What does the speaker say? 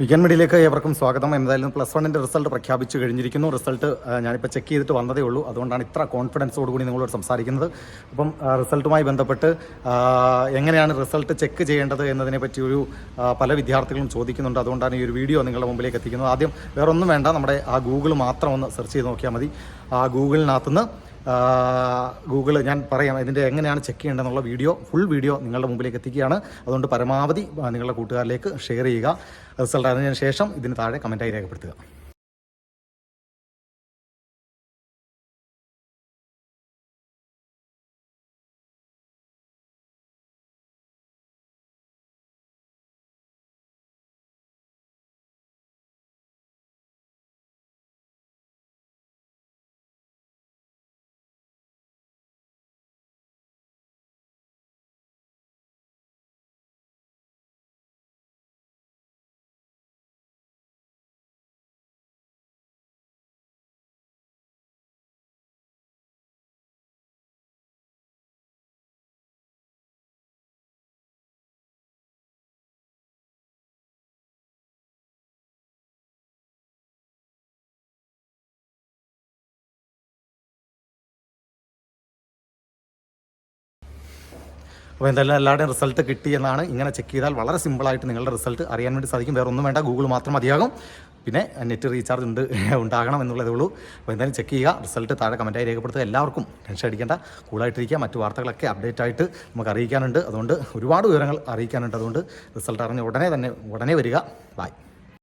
Weekend മീഡിയയിലേക്ക് ഏവർക്കും സ്വാഗതം. എന്തായാലും പ്ലസ് വണ്ണിന്റെ റിസൾട്ട് പ്രഖ്യാപിച്ചു കഴിഞ്ഞിരിക്കുന്നു. റിസൾട്ട് ഞാനിപ്പോൾ ചെക്ക് ചെയ്തിട്ട് വന്നതേ ഉള്ളൂ. അതുകൊണ്ടാണ് ഇത്ര കോൺഫിഡൻസോട് കൂടി നിങ്ങളോട് സംസാരിക്കുന്നത്. അപ്പം റിസൾട്ടുമായി ബന്ധപ്പെട്ട് എങ്ങനെയാണ് റിസൾട്ട് ചെക്ക് ചെയ്യേണ്ടത് എന്നതിനെ പറ്റി ഒരു പല വിദ്യാർത്ഥികളും ചോദിക്കുന്നുണ്ട്. അതുകൊണ്ടാണ് ഈ ഒരു വീഡിയോ നിങ്ങളുടെ മുമ്പിലേക്ക് എത്തിക്കുന്നത്. ആദ്യം വേറൊന്നും വേണ്ട. നമ്മുടെ ആ ഗൂഗിൾ മാത്രം ഒന്ന് സെർച്ച് ചെയ്ത് നോക്കിയാൽ മതി. ആ ഗൂഗിളിനകത്തുനിന്ന് ഗൂഗിൾ ഞാൻ പറയാം ഇതിന്റെ എങ്ങനെയാണ് ചെക്ക് ചെയ്യേണ്ടതെന്നുള്ള വീഡിയോ ഫുൾ വീഡിയോ നിങ്ങളുടെ മുമ്പിലേക്ക് എത്തിക്കുകയാണ്. അതുകൊണ്ട് പരമാവധി നിങ്ങളുടെ കൂട്ടുകാരിലേക്ക് ഷെയർ ചെയ്യുക. റിസൾട്ട് അറിഞ്ഞതിന് ശേഷം ഇതിന് താഴെ കമന്റായി രേഖപ്പെടുത്തുക. അപ്പോൾ എന്തായാലും എല്ലാവരുടെയും റിസൾട്ട് കിട്ടി എന്നാണ് ഇങ്ങനെ ചെക്ക് ചെയ്താൽ വളരെ സിമ്പിളായിട്ട് നിങ്ങളുടെ റിസൾട്ട് അറിയാൻ വേണ്ടി സാധിക്കും. വേറെ ഒന്നും വേണ്ട ഗൂഗിൾ മാത്രം മതിയാകും. പിന്നെ നെറ്റ് റീചാർജ് ഉണ്ട് ഉണ്ടാകണം എന്നുള്ളതേ ഉള്ളൂ. അപ്പോൾ എന്തായാലും ചെക്ക് ചെയ്യുക റിസൾട്ട് താഴെ കമന്റായി രേഖപ്പെടുത്തുക. എല്ലാവർക്കും ടെൻഷൻ അടിക്കേണ്ട. കൂളായിട്ടിരിക്കുക മറ്റു വാർത്തകളൊക്കെ അപ്ഡേറ്റ് ആയിട്ട് നമുക്ക് അറിയിക്കാനുണ്ട്. അതുകൊണ്ട് ഒരുപാട് വിവരങ്ങൾ അറിയിക്കാനുണ്ട്. അതുകൊണ്ട് റിസൾട്ട് അറിഞ്ഞ ഉടനെ തന്നെ ഉടനെ വരിക. ബൈ